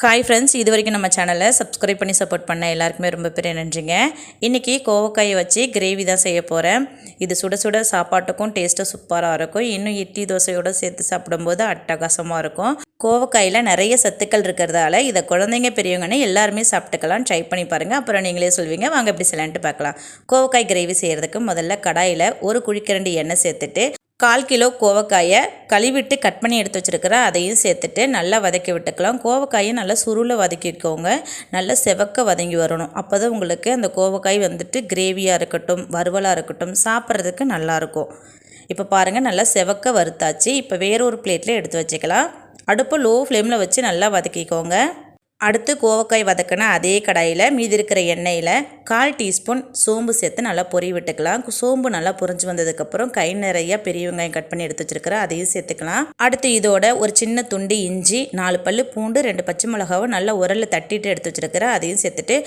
Hi friends இது வரைக்கும் நம்ம சேனலை சப்ஸ்கிரைப் பண்ணி சப்போர்ட் பண்ண எல்லாருக்குமே ரொம்ப பெரிய நன்றிங்க. இன்றைக்கி கோவக்காயை வச்சு கிரேவி தான் செய்ய போகிறேன் இது சுட சுட சாப்பாட்டுக்கும் டேஸ்ட்டாக சூப்பராக இருக்கும். இன்னும் இட்லி தோசையோடு சேர்த்து சாப்பிடும்போது அட்டகாசமாக இருக்கும். கோவக்காயில் நிறைய சத்துக்கள் இருக்கிறதால இதை குழந்தைங்க பெரியவங்கன்னு எல்லாருமே சாப்பிட்டுக்கலாம். ட்ரை பண்ணி பாருங்கள் அப்புறம் நீங்களே சொல்வீங்க. வாங்க எப்படி செய்யலான்ட்டு பார்க்கலாம். கோவக்காய் கிரேவி செய்கிறதுக்கு முதல்ல கடாயில் ஒரு குழிக்கரண்டி எண்ணெய் சேர்த்துட்டு கால் கிலோ கோவக்காயை கழுவிட்டு கட் பண்ணி எடுத்து வச்சுருக்கிறேன் அதையும் சேர்த்துட்டு நல்லா வதக்கி விட்டுக்கலாம். கோவக்காயை நல்லா சுருளை வதக்கிக்கோங்க. நல்லா செவக்க வதங்கி வரணும். அப்போ தான் உங்களுக்கு அந்த கோவக்காய் வந்துட்டு கிரேவியாக இருக்கட்டும் வறுவலாக இருக்கட்டும் சாப்பிட்றதுக்கு நல்லாயிருக்கும் இப்போ பாருங்கள் நல்லா செவக்க வறுத்தாச்சு. இப்போ வேறொரு பிளேட்டில் எடுத்து வச்சுக்கலாம். அடுப்பை லோ ஃப்ளேமில் வச்சு நல்லா வதக்கிக்கோங்க. அடுத்து கோவக்காய் வதக்கின அதே கடாயில் மீதி இருக்கிற எண்ணெயில் கால் டீஸ்பூன் சோம்பு சேர்த்து நல்லா பொறி விட்டுக்கலாம். சோம்பு நல்லா பொரிஞ்சு வந்ததுக்கப்புறம் கை நிறைய பெரிய வெங்காயம் கட் பண்ணி எடுத்து வச்சிருக்கிறேன் அதையும் சேர்த்துக்கலாம். அடுத்து இதோட ஒரு சின்ன துண்டு இஞ்சி நாலு பல் பூண்டு ரெண்டு பச்சை மிளகாவும் நல்லா உரலில் தட்டிட்டு எடுத்து வச்சிருக்கிறேன் அதையும் சேர்த்துட்டு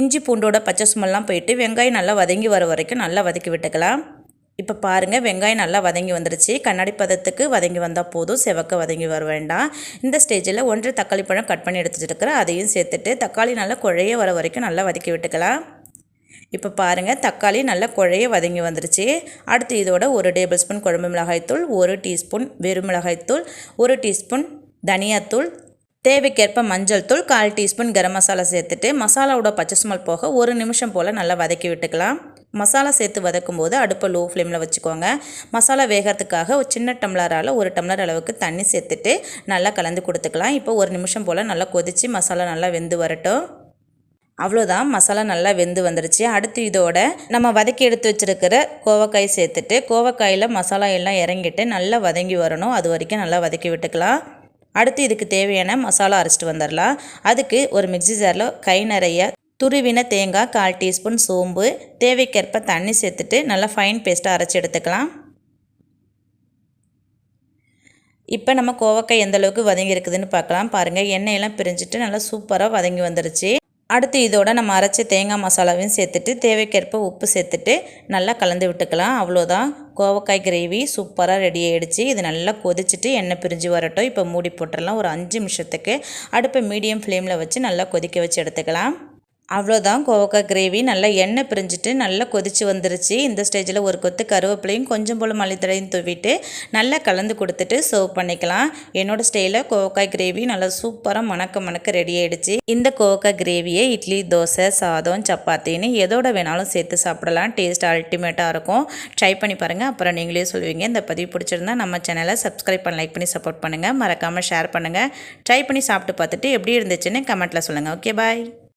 இஞ்சி பூண்டோட பச்சை சுமெல்லாம் போயிட்டு வெங்காயம் நல்லா வதங்கி வர வரைக்கும் நல்லா வதக்கி விட்டுக்கலாம். இப்போ பாருங்கள் வெங்காயம் நல்லா வதங்கி வந்துருச்சு. கண்ணாடி பதத்துக்கு வதங்கி வந்தால் போதும். செவக்க வதங்கி வர வேண்டாம். இந்த ஸ்டேஜில் ஒன்று தக்காளி பழம் கட் பண்ணி எடுத்து வச்சுருக்கிறேன் அதையும் சேர்த்துட்டு தக்காளி நல்லா குழைய வர வரைக்கும் நல்லா வதக்கி விட்டுக்கலாம். இப்போ பாருங்கள் தக்காளி நல்லா குழைய வதங்கி வந்துருச்சு. அடுத்து இதோட ஒரு டேபிள் ஸ்பூன் குழம்பு மிளகாய்த்தூள் ஒரு டீஸ்பூன் வெறும் மிளகாய்த்தூள் ஒரு டீஸ்பூன் தனியாத்தூள் தேவைக்கேற்ப மஞ்சள் தூள் கால் டீஸ்பூன் கரம் மசாலா சேர்த்துட்டு மசாலாவோட பச்சை சுமல் போக ஒரு நிமிஷம் போல் நல்லா வதக்கி விட்டுக்கலாம். மசாலா சேர்த்து வதக்கும் போது அடுப்பை லோ ஃப்ளேமில் வச்சுக்கோங்க. மசாலா வேகிறதுக்காக ஒரு சின்ன டம்ளரால் ஒரு டம்ளர் அளவுக்கு தண்ணி சேர்த்துட்டு நல்லா கலந்து கொடுத்துக்கலாம். இப்போ ஒரு நிமிஷம் போல் நல்லா கொதித்து மசாலா நல்லா வெந்து வரட்டும். அவ்வளோதான் மசாலா நல்லா வெந்து வந்துருச்சு. அடுத்து இதோட நம்ம வதக்கி எடுத்து வச்சுருக்கிற கோவக்காய் சேர்த்துட்டு கோவக்காயில் மசாலா எல்லாம் இறங்கிட்டு நல்லா வதங்கி வரணும். அது வரைக்கும் நல்லா வதக்கி விட்டுக்கலாம். அடுத்து இதுக்கு தேவையான மசாலா அரைச்சிட்டு வந்துடலாம். அதுக்கு ஒரு மிக்சி ஜாரில் கை நிறைய துருவின தேங்காய் கால் டீஸ்பூன் சோம்பு தேவைக்கேற்ப தண்ணி சேர்த்துட்டு நல்லா ஃபைன் பேஸ்ட்டாக அரைச்சி எடுத்துக்கலாம். இப்போ நம்ம கோவக்காய் எந்தளவுக்கு வதங்கி இருக்குதுன்னு பார்க்கலாம். பாருங்கள் எண்ணெயெல்லாம் பிரிஞ்சுட்டு நல்லா சூப்பராக வதங்கி வந்துருச்சு. அடுத்து இதோட நம்ம அரைச்ச தேங்காய் மசாலாவையும் சேர்த்துட்டு தேவைக்கேற்ப உப்பு சேர்த்துட்டு நல்லா கலந்து விட்டுக்கலாம். அவ்வளோதான். கோவக்காய் கிரேவி சூப்பராக ரெடி ஆகிடுச்சு இது நல்லா கொதிச்சுட்டு எண்ணெய் பிரிஞ்சு வரட்டும். இப்போ மூடி போட்டுடலாம். ஒரு அஞ்சு நிமிஷத்துக்கு அடுப்பை மீடியம் ஃப்ளேமில் வச்சு நல்லா கொதிக்க வச்சு எடுத்துக்கலாம். அவ்வளோதான் கோவக்காய் கிரேவி நல்லா எண்ணெய் பிரிஞ்சுட்டு நல்லா கொதித்து வந்துருச்சு. இந்த ஸ்டேஜில் ஒரு கொத்து கருவேப்பிலையும் கொஞ்சம் போல் மல்லித்தலையும் தூவிட்டு நல்லா கலந்து கொடுத்துட்டு சர்வ் பண்ணிக்கலாம். என்னோடய ஸ்டைலில் கோவக்காய் கிரேவி நல்லா சூப்பராக மணக்க மணக்க ரெடி ஆகிடுச்சு இந்த கோவக்காய் கிரேவியை இட்லி தோசை சாதம் சப்பாத்தின்னு எதோட வேணாலும் சேர்த்து சாப்பிடலாம். டேஸ்ட் அல்டிமேட்டாக இருக்கும். ட்ரை பண்ணி பாருங்கள் அப்புறம் நீங்களே சொல்லுவீங்க. இந்த பதிவு பிடிச்சிருந்தா நம்ம சேனலை சப்ஸ்கிரைப் பண்ணி லைக் பண்ணி சப்போர்ட் பண்ணுங்கள் மறக்காமல் ஷேர் பண்ணுங்கள் ட்ரை பண்ணி சாப்பிட்டு பார்த்துட்டு எப்படி இருந்துச்சுன்னு கமெண்ட்டில் சொல்லுங்கள் ஓகே பாய்